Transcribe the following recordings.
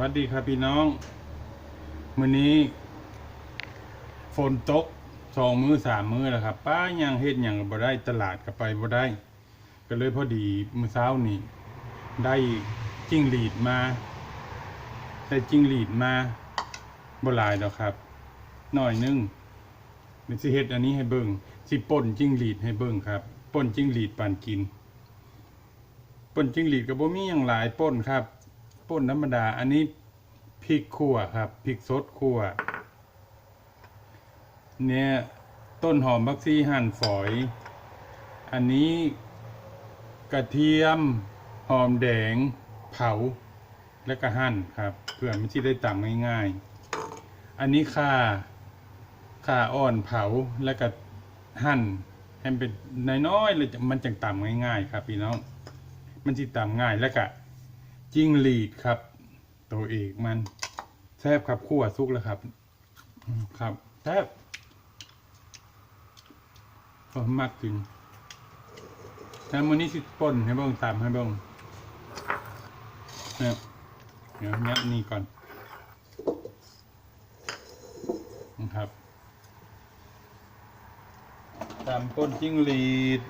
วัสดีครับพี่น้องมื้อนี้ฝนตกสองมือสามมือแล้วครับ ป้ายังเฮ็ดยังบ่ได้ตลาดก็ไปบ่ได้ ก็เลยพอดีมื้อเช้านี่ได้จิ้งหรีดมาได้จิ้งหรีดมาบ่หลายดอกครับหน่อยหนึงมันสิเฮ็ดอันนี้ให้เบิ่งสิป่นจิ้งหรีดให้เบิ่งครับป่นจิ้งหรีดปานกินป่นจิ้งหรีดก็บ่มีหยังหลายป่นครับ ป่นธรรมดา อันนี้พริกขั่วครับพริกสดขั่วเนี่ยต้นหอมบักซี่หั่นฝอย อันนี้กระเทียมหอมแดงเผาและก็หั่นครับ เพื่อมันที่ได้ตำง่ายๆ อันนี้ข่าข่าอ่อนเผาแล้วก็หั่นให้เป็นน้อยๆเลยมันจังตำง่ายๆ ครับพี่น้อง มันสิตำง่ายแล้วก็ จิ้งหรีดครับ ตัวเอกมันแซบครับคั่วสุกแล้วครับ ครับแซบผมมักจริงแล้วมื้อนี้สิป่นให้บิ่งตำให้บิ่งเนี่ยเดี๋ยวยัดนี่ก่อนนะครับตำป่นจิ้งหรีด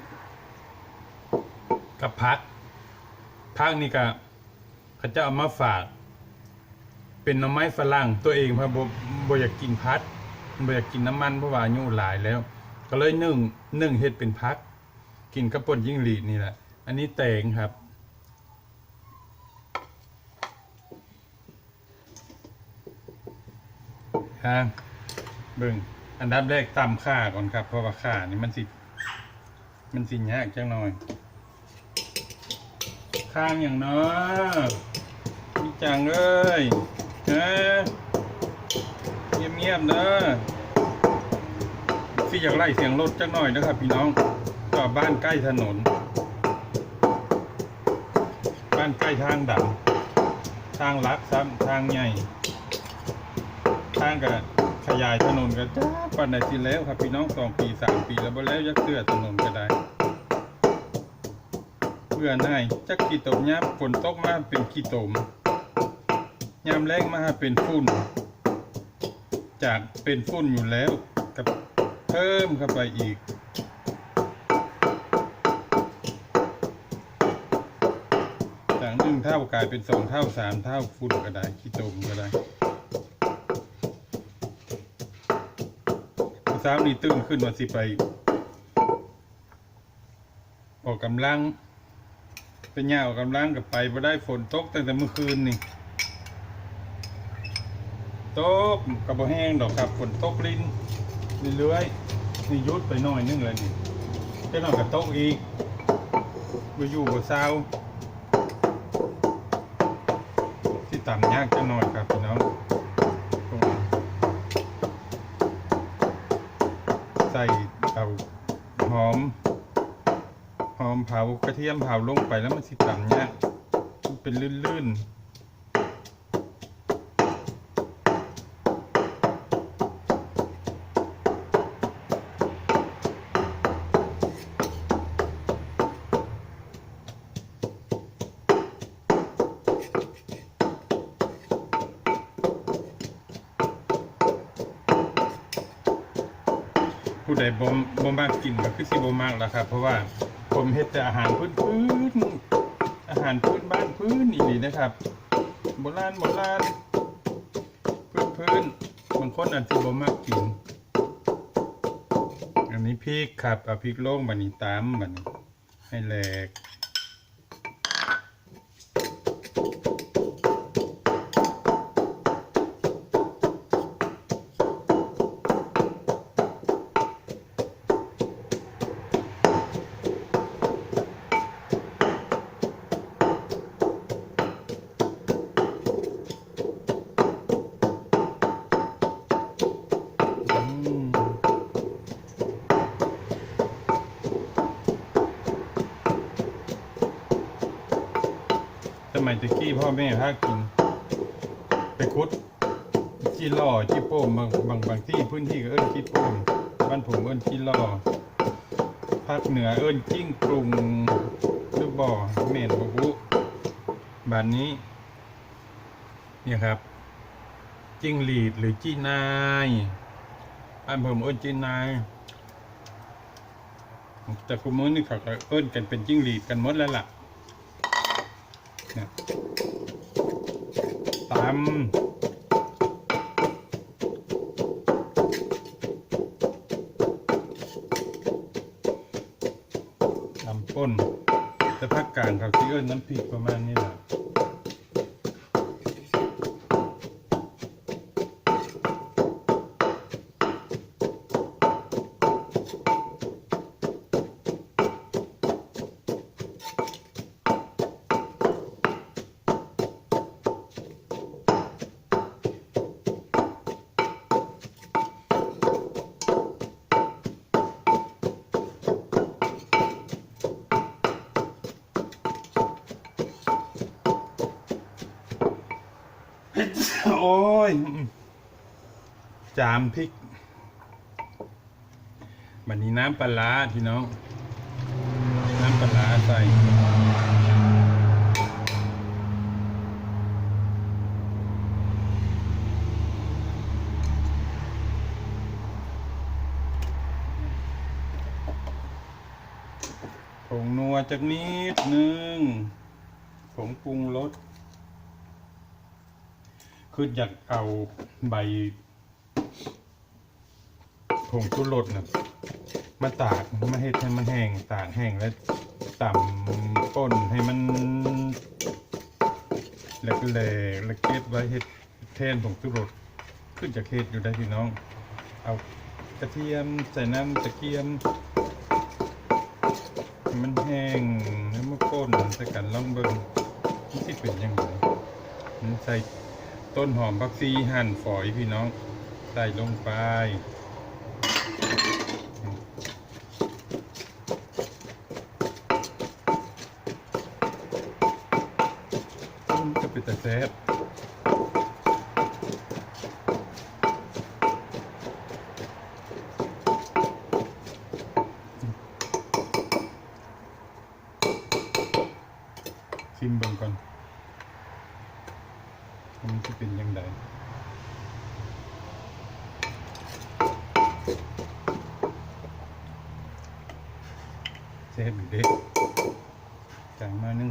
กับพักพักนี่ก็ เขาจะเอามาฝาก เป็นหน่อไม้ฝรั่งตัวเองพระบบอยากกินพัดบอยากกินน้ำมันเพราะว่าอายุหลายแล้ว ก็เลยนึ่งนึ่งเฮ็ดเป็นพัก กินกระป่นยิ่งหรีดนี่แหละ อันนี้แตงครับฮะเบิ่งอันดับแรกตำข่าก่อนครับ เพราะว่าข่านี่มันสิ มันสิยากจังหน่อยข้างอย่างเนาะ จังเอ้ยฮะเงียบเงียบๆเนอะพี่อยากไล่เสียงรถจังหน่อยนะครับ พี่น้องก็บ้านใกล้ถนน บ้านใกล้ทางดำทางลักซ้ำทางใหญ่ ทางก็ขยายถนนกันจ้าปันไหนทีแล้วครับ พี่น้องสองปีสามปีแล้วบ่แล้วยักเสื้อถนนก็ได้เบื่อนายจักกี่ตมยับฝนตกมาเป็นกี่ตม ยามแรงมาเป็นฝุ่นจากเป็นฝุ่นอยู่แล้วกับเพิ่มเข้าไปอีก จากหนึ่งเท่ากลายเป็นสองเท่าสามเท่าฝุ่นก็ได้กี่ตมก็ได้สามนี่ตื่นขึ้นมาสิไปออกกำลังเป็นย่าออกกำลังกับไปบ่ได้ฝนตกตั้งแต่เมื่อคืนนี่ ตกกับบ่แห้งดอกครับฝนตกลิ้นเรื่อยๆนี่ยุดไปหน่อยนึงแล้วนี่เจ้าหน่อยก็ตกอีกบ่อยู่บ่เศร้าที่ต่ำยากจังหน่อยครับพี่น้องใส่เตาหอมหอมเผากระเทียมเผาลงไปแล้วมันสิต่ำเนี่ยมันเป็นลื่นๆ แต่บ่มบ่มากกินก็คือสิบ่มากแล้วครับ เพราะว่าผมเฮ็ดแต่อาหารพื้นพื้นๆอาหารพื้นบ้านพื้นอีหลีนะครับโบราณโบราณพื้นพื้นๆบางคนอาจจะบ่มากกิน อันนี้พริกครับเอาพริกลงบันนี้ตามบันนี้ให้แหลก มัยตะกี้พ่อแม่พากิน ไปคุดจีล่อจีโป้มบางบางบางที่พื้นที่ก็เอิ้นจีโป้มบ้านผมเอิ้นจีล่อภาคเหนือเอิ้นจิ้งกรุงหรือบ่อเมนบ่บุบ้านนี้เนี่ยครับ จิ้งหรีดหรือจีนายอันผมเอิ้นจีนายแต่คุณมื้อนี่เขาเอิ้นกันเป็นจิ้งหรีดกันหมดแล้วล่ะ ตำตำป่นแต่ภาคกลางเขาที่เอิ้นน้ำพริกประมาณนี้แหละามพริกบันนี้น้ำปลาพี่น้อง น้ำปลาร้าใส่ผงนัวจากนิดนึงผงปรุงรสคืออยากเอาใบ ผงชูรสนะมาตากมาเฮ็ดให้มันแห้งตากแห้งแล้วต่ำก้นให้มันแหลกแหลกแล้วเก็บไว้เฮ็ดแทนผงชูรสขึ้นจากเฮ็ดอยู่ได้พี่น้อง เอากระเทียมใส่น้ำตะเกียมให้มันแห้งแล้วมาก้นใส่กันลองเบิ่งมันสิเป็นยังไงมันใส่ต้นหอมผักชีหั่นฝอยพี่น้อง ใส่ลงไป แต่แซ่บชิมเบิ่งก่อนมันจะเป็นยังไงเซฟอีกเด็กจ่ายมาหนึ่ง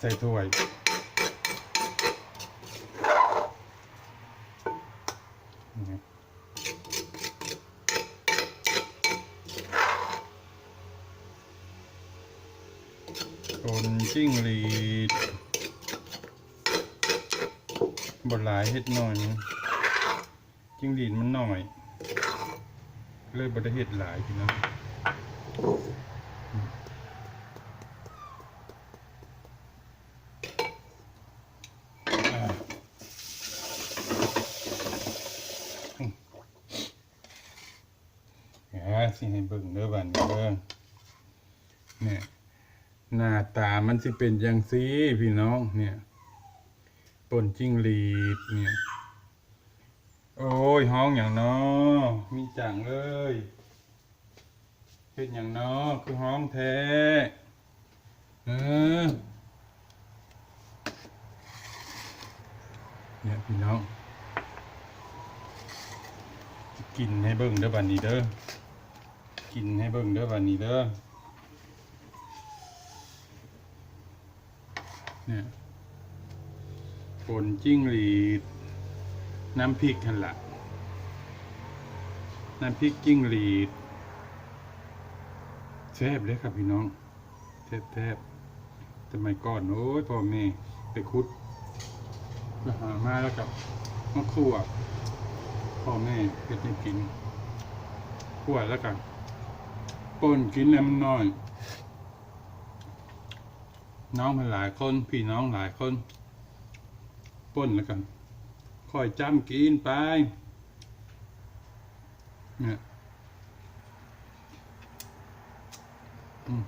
ใส่ถ้วย คนจิ้งหรีดบดหลายเฮ็ดหน่อย จิ้งหรีดมันหน่อย เลยบดเฮ็ดหลายพี่น้องอ่าเดี๋ยว สิให้เบิ่งเด้อบัดนี้เด้อเนี่ยหน้าตามันสิเป็นย่างซีพี่น้องเนี่ยป่นจิ้งหรีดเนี่ยโอ้ยห้องอย่างน้อมีจังเลยเฮ็ดอย่างน้อคือห้องแท้เออเนี่ยพี่น้องกินให้เบิ่งเด้อบัดนี้เด้อ กินให้เบิ่งเด้อบัดนี้เด้อเนี่ยป่นจิ้งหรีด น้ำพริกหันละน้ำพริกจิ้งหรีดแซ่บเลยครับพี่น้องแซ่บแซ่บสมัยก่อนโอ้ยพ่อแม่ไปคุดไปหามาแล้วกับมะครัวพ่อแม่เพ็ดให้กินขวดแล้วกัน ป้นกินน้ำน้อย น้องหลายคน พี่น้องหลายคนป้นแล้วกันคอยจ้ำกินไปเนี่ยอืม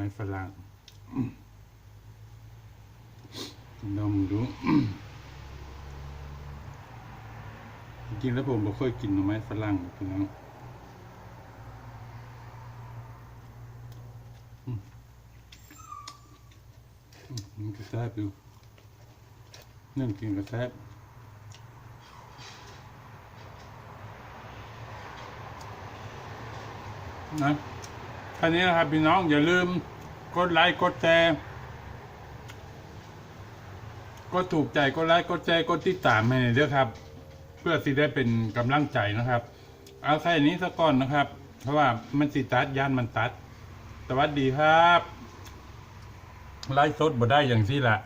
ม้ฝรั่งลองดู จริงๆแล้วผมบ่ค่อยกินหน่อไม้ฝรั่งกพี่น้องมันก็แซ่บอยู่นึ่งกินก็แซ่บนะ แค่นี้นะครับพี่น้องอย่าลืมกดไลค์กดแชร์กดถูกใจกดไลค์กดแชร์กดติดตามให้หน่อยเด้อครับ เพื่อที่ได้เป็นกำลังใจนะครับ เอาแค่นี้สักก่อนนะครับ เพราะว่ามันสิตัดย่านมันตัด สวัสดีครับไล่สดบ่ได้อย่างที่ละ